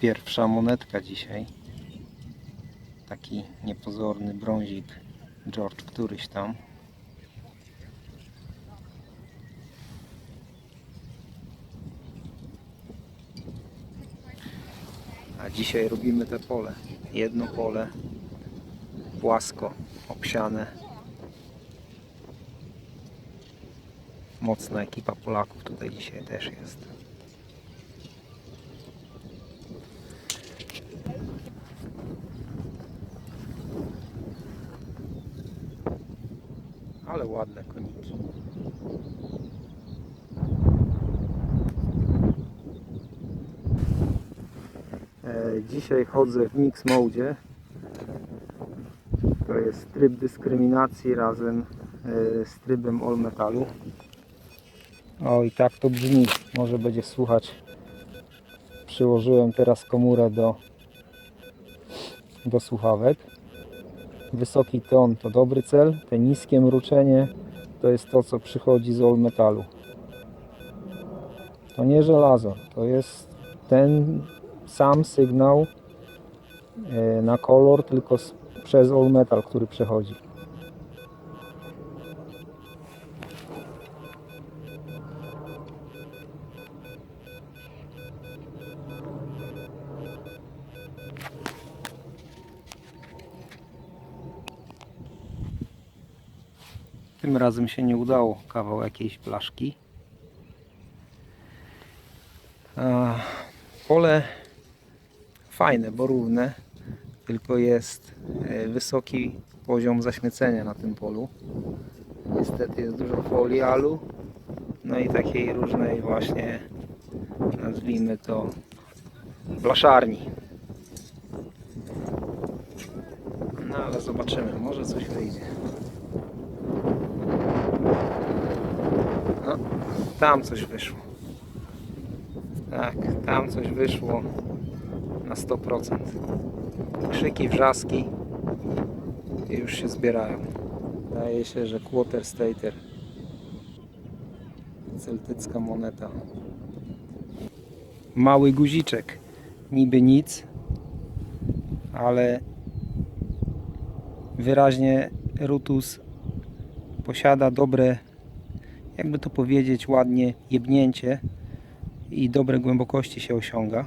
Pierwsza monetka dzisiaj. Taki niepozorny brązik George któryś tam. A dzisiaj robimy te pole. Jedno pole płasko, obsiane. Mocna ekipa Polaków tutaj dzisiaj też jest. Ale ładne koniki. E, Dzisiaj chodzę w mix mode. To jest tryb dyskryminacji razem e, z trybem all metalu. O i tak to brzmi. Może będzie słuchać. Przyłożyłem teraz komórę do, do słuchawek. Wysoki ton to dobry cel. Te niskie mruczenie to jest to, co przychodzi z all metalu. To nie żelazo. To jest ten sam sygnał e, na kolor, tylko przez all metal, który przechodzi. Tym razem się nie udało kawał jakiejś blaszki. Pole fajne, bo równe, tylko jest e, wysoki poziom zaśmiecenia na tym polu. Niestety jest dużo folialu, no i takiej różnej właśnie, nazwijmy to, blaszarni. No ale zobaczymy, może coś wyjdzie. No, tam coś wyszło. Tak, tam coś wyszło na 100%. Krzyki, wrzaski już się zbierają. Wydaje się, że Quarter Stater celtycka moneta. Mały guziczek, niby nic, ale wyraźnie Rutus posiada dobre, jakby to powiedzieć ładnie, jebnięcie i dobre głębokości się osiąga.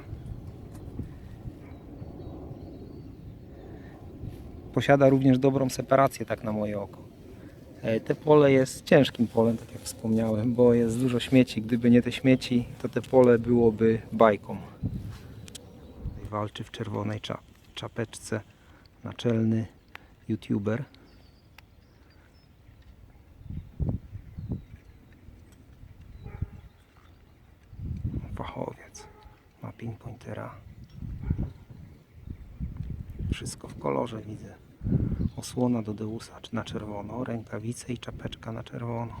Posiada również dobrą separację, tak na moje oko. E, Te pole jest ciężkim polem, tak jak wspomniałem, bo jest dużo śmieci. Gdyby nie te śmieci, to te pole byłoby bajką. Walczy w czerwonej czap czapeczce naczelny youtuber. fachowiec. Ma pinpointera. Wszystko w kolorze widzę. Osłona do Deusa na czerwono, rękawice i czapeczka na czerwono.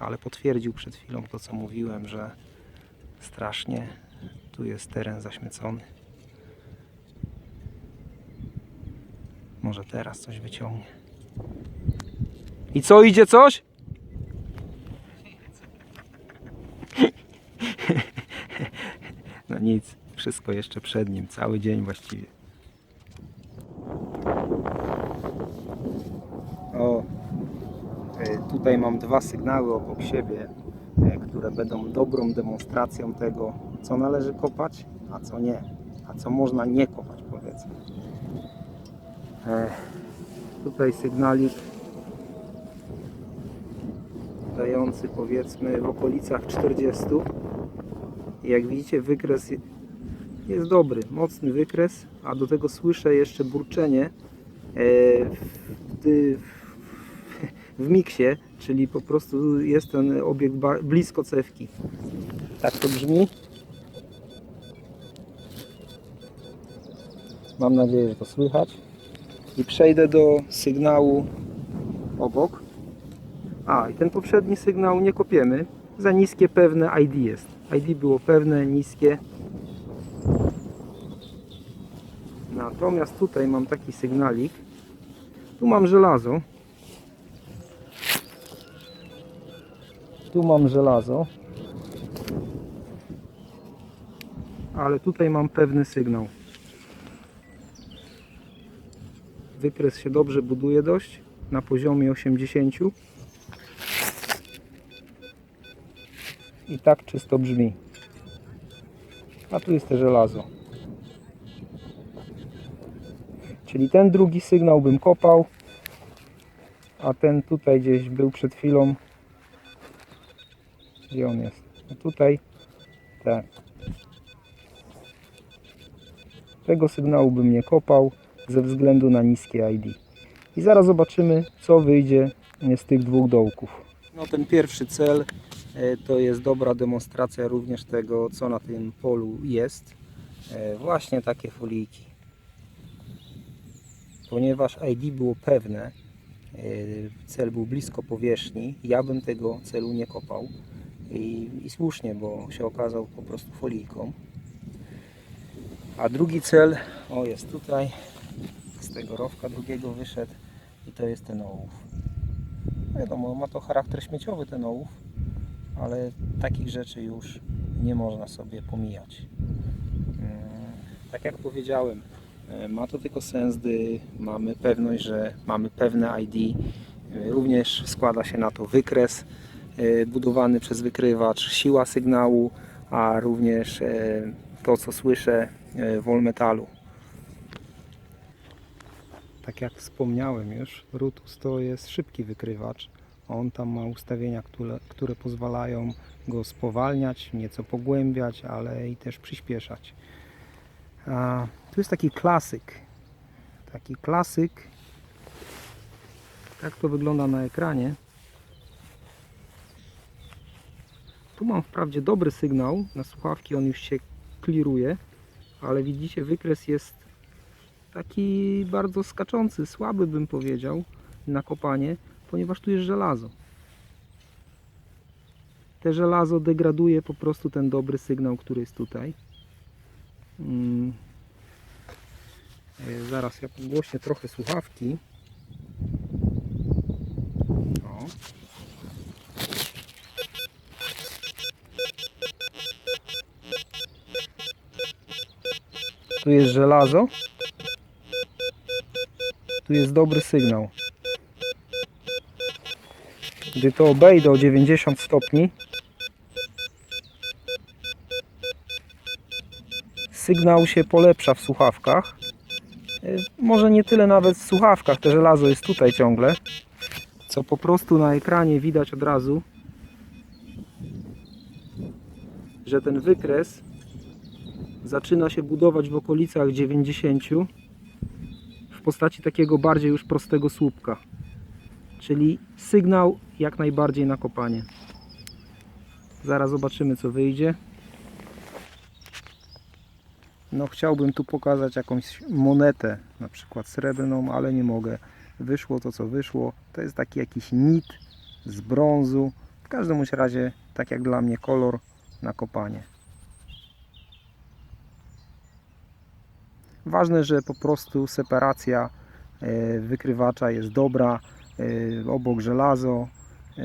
Ale potwierdził przed chwilą to, co mówiłem, że strasznie tu jest teren zaśmiecony. Może teraz coś wyciągnie. I co, idzie coś? Nic, wszystko jeszcze przed nim, cały dzień właściwie. O, e, tutaj mam dwa sygnały obok siebie, e, które będą dobrą demonstracją tego, co należy kopać, a co nie, a co można nie kopać, powiedzmy. E, Tutaj sygnalik dający powiedzmy w okolicach 40 i jak widzicie wykres je- jest dobry, mocny wykres, a do tego słyszę jeszcze burczenie e, w, w, miksie, czyli po prostu jest ten obiekt blisko cewki. Tak to brzmi. Mam nadzieję, że to słychać. I przejdę do sygnału obok. A, i ten poprzedni sygnał nie kopiemy. Za niskie pewne ID jest. ID było pewne, niskie. Natomiast tutaj mam taki sygnalik. Tu mam żelazo. Tu mam żelazo. ale tutaj mam pewny sygnał. Wykres się dobrze buduje dość na poziomie 80 i tak czysto brzmi. A tu jest te żelazo. Czyli ten drugi sygnał bym kopał, a ten tutaj gdzieś był przed chwilą. Gdzie on jest? No tutaj. Tak. Tego sygnału bym nie kopał ze względu na niskie ID. I zaraz zobaczymy, co wyjdzie z tych dwóch dołków. No ten pierwszy cel to jest dobra demonstracja również tego, co na tym polu jest. E, Właśnie takie folijki. Ponieważ ID było pewne, e, cel był blisko powierzchni, ja bym tego celu nie kopał. I, I słusznie, bo się okazał po prostu folijką. A drugi cel, o jest tutaj, z tego rowka drugiego wyszedł i to jest ten ołów. Wiadomo, ma to charakter śmieciowy ten ołów, ale takich rzeczy już nie można sobie pomijać. Mm, Tak jak powiedziałem, e, ma to tylko sens, gdy mamy pewność, że mamy pewne ID. E, Również składa się na to wykres e, budowany przez wykrywacz, siła sygnału, a również to, co słyszę w metalu. Tak jak wspomniałem już, Rutus to jest szybki wykrywacz. On tam ma ustawienia, które, które pozwalają go spowalniać, nieco pogłębiać, ale i też przyspieszać. A, tu jest taki klasyk. Taki klasyk. Tak to wygląda na ekranie. Tu mam wprawdzie dobry sygnał, na słuchawki on już się kliruje, ale widzicie wykres jest taki bardzo skaczący, słaby bym powiedział na kopanie, ponieważ tu jest żelazo. Te żelazo degraduje po prostu ten dobry sygnał, który jest tutaj. Mm. E, Zaraz ja podgłośnię trochę słuchawki. O. Tu jest żelazo. Tu jest dobry sygnał. Gdy to obejdę o 90 stopni, sygnał się polepsza w słuchawkach. E, Może nie tyle nawet w słuchawkach, te żelazo jest tutaj ciągle, co po prostu na ekranie widać od razu, że ten wykres zaczyna się budować w okolicach 90 w postaci takiego bardziej już prostego słupka. Czyli sygnał jak najbardziej na kopanie. Zaraz zobaczymy co wyjdzie. No chciałbym tu pokazać jakąś monetę, na przykład srebrną, ale nie mogę. Wyszło to co wyszło. To jest taki jakiś nit z brązu. W każdym razie, tak jak dla mnie, kolor na kopanie. Ważne, że po prostu separacja e, wykrywacza jest dobra. E, Obok żelazo. e,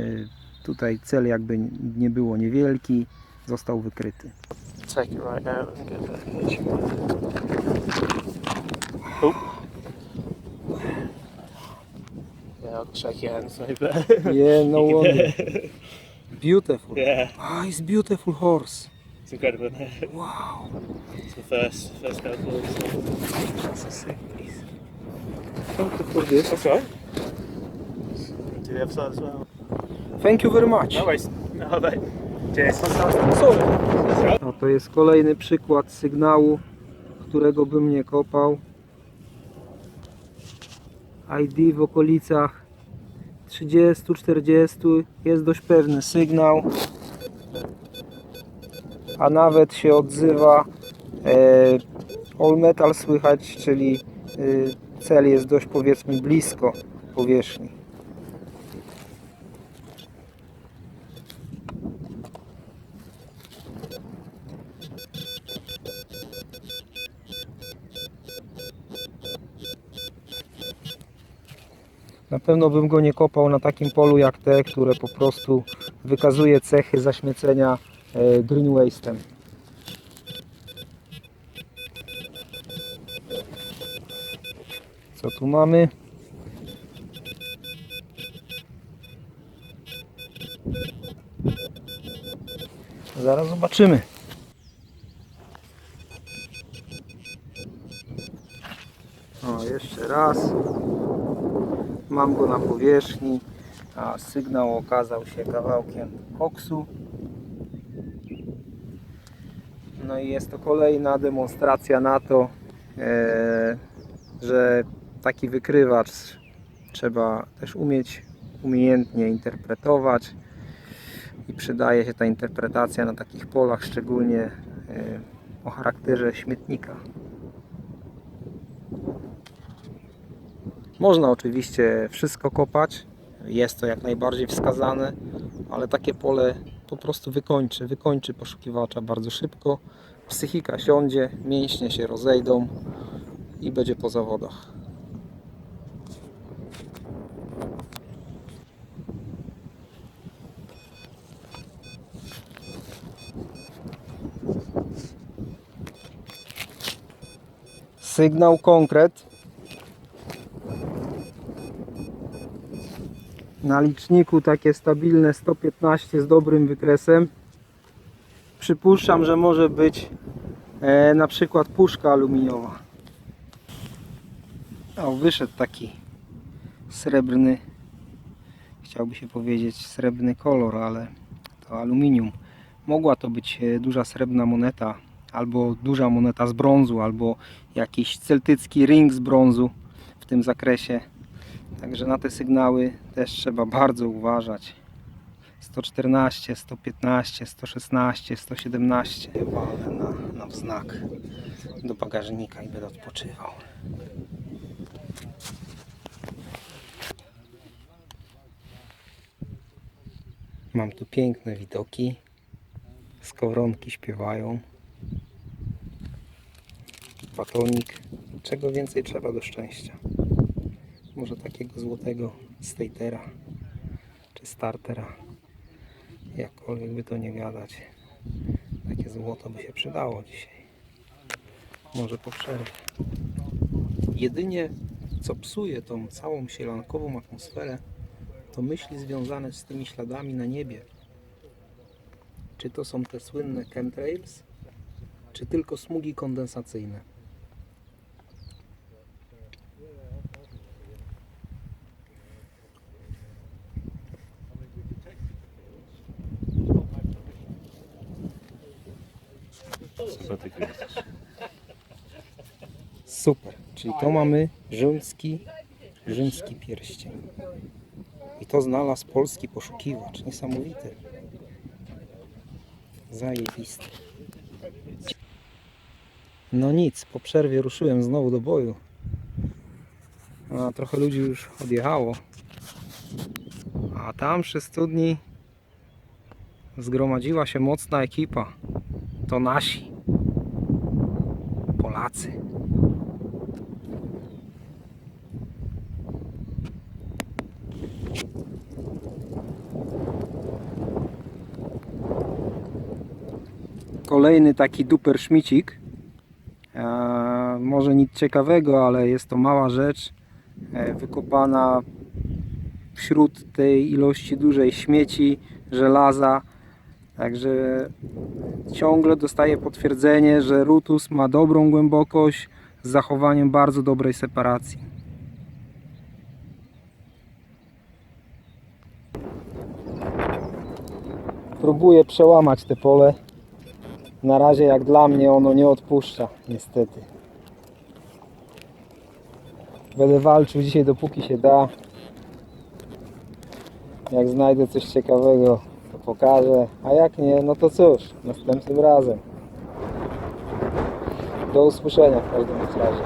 Tutaj cel jakby nie było niewielki. Został wykryty. take it right out and get that. Oh. Yeah, I'll shake your hands maybe. Yeah, no wonder. Beautiful. yeah, Ah, it's beautiful horse. it's incredible. It? Wow. It's the first first go for Just a. Thank you for this. That's right. Do the other side as well. Thank you very much. No worries. No, mate. Cheers. Sorry. No to jest kolejny przykład sygnału, którego bym nie kopał. ID w okolicach 30-40 jest dość pewny sygnał, a nawet się odzywa e, all metal słychać, czyli e, cel jest dość powiedzmy blisko powierzchni. Na pewno bym go nie kopał na takim polu jak te, które po prostu wykazuje cechy zaśmiecenia e, green waste'em. Co tu mamy? Zaraz zobaczymy. O, jeszcze raz. Mam go na powierzchni, a sygnał okazał się kawałkiem koksu. No i jest to kolejna demonstracja na to, e, że taki wykrywacz trzeba też umieć umiejętnie interpretować i przydaje się ta interpretacja na takich polach, szczególnie e, o charakterze śmietnika. Można oczywiście wszystko kopać, jest to jak najbardziej wskazane, ale takie pole po prostu wykończy, wykończy poszukiwacza bardzo szybko. Psychika siądzie, mięśnie się rozejdą i będzie po zawodach. Sygnał konkret. Na liczniku takie stabilne 115 z dobrym wykresem. Przypuszczam, że może być e, na przykład puszka aluminiowa. O, wyszedł taki srebrny, chciałby się powiedzieć srebrny kolor, ale to aluminium. Mogła to być e, duża srebrna moneta, albo duża moneta z brązu, albo jakiś celtycki ring z brązu w tym zakresie. Także na te sygnały też trzeba bardzo uważać. 114, 115, 116, 117 walę na, na wznak do bagażnika i będę odpoczywał. Mam tu piękne widoki. Skowronki śpiewają. Batonik. Czego więcej trzeba do szczęścia? Może takiego złotego statera czy startera. Jakkolwiek by to nie gadać. Takie złoto by się przydało dzisiaj. Może po przerwie. Jedynie co psuje tą całą sielankową atmosferę, to myśli związane z tymi śladami na niebie. Czy to są te słynne chemtrails, czy tylko smugi kondensacyjne? Ty kręcisz? Super, czyli to mamy rzymski, rzymski pierścień. I to znalazł polski poszukiwacz. Niesamowity. Zajebisty. No nic, po przerwie ruszyłem znowu do boju. A trochę ludzi już odjechało. A tam przy studni zgromadziła się mocna ekipa. To nasi. Polacy. Kolejny taki duper szmicik. E, może nic ciekawego, ale jest to mała rzecz. E, wykopana wśród tej ilości dużej śmieci, żelaza. Także ciągle dostaję potwierdzenie, że Rutus ma dobrą głębokość z zachowaniem bardzo dobrej separacji. Próbuję przełamać te pole. Na razie jak dla mnie ono nie odpuszcza, niestety. Będę walczył dzisiaj dopóki się da. Jak znajdę coś ciekawego, pokażę. A jak nie, no to cóż, następnym razem. Do usłyszenia w każdym razie.